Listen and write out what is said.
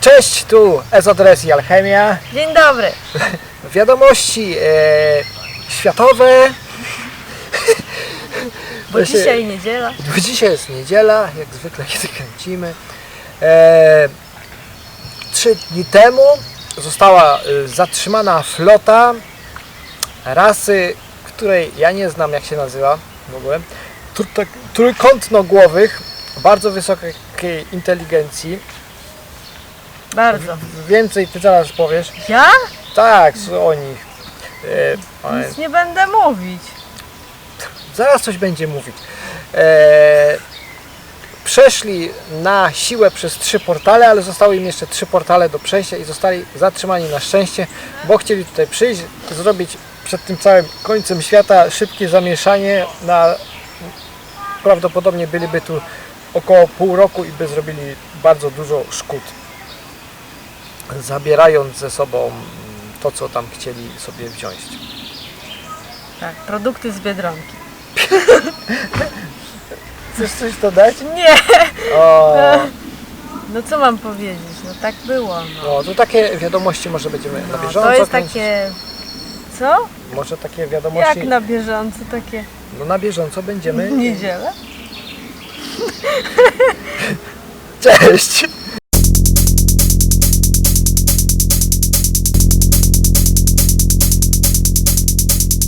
Cześć, tu Ezodres i Alchemia. Dzień dobry. Wiadomości e, światowe. Bo się- dzisiaj niedziela. Bo Dzisiaj jest niedziela, jak zwykle kiedy kręcimy. E, trzy dni temu została e, zatrzymana flota rasy, której ja nie znam jak się nazywa w ogóle. Trój- Trójkątnogłowych, bardzo wysokiej inteligencji. Bardzo. Więcej ty zaraz powiesz. Ja? Tak, o nich. E, Nic nie będę mówić. Zaraz coś będzie mówić. E, przeszli na siłę przez trzy portale, ale zostały im jeszcze trzy portale do przejścia i zostali zatrzymani na szczęście, bo chcieli tutaj przyjść, zrobić przed tym całym końcem świata szybkie zamieszanie na prawdopodobnie byliby tu około pół roku i by zrobili bardzo dużo szkód. Zabierając ze sobą to, co tam chcieli sobie wziąć. Tak, produkty z Biedronki. Chcesz coś dodać? Nie! O, No co mam powiedzieć? No tak było. No. no to takie wiadomości może będziemy na No, bieżąco to jest takie... Co? Może takie wiadomości. Jak na bieżąco takie No na bieżąco będziemy. w niedzielę? Cześć!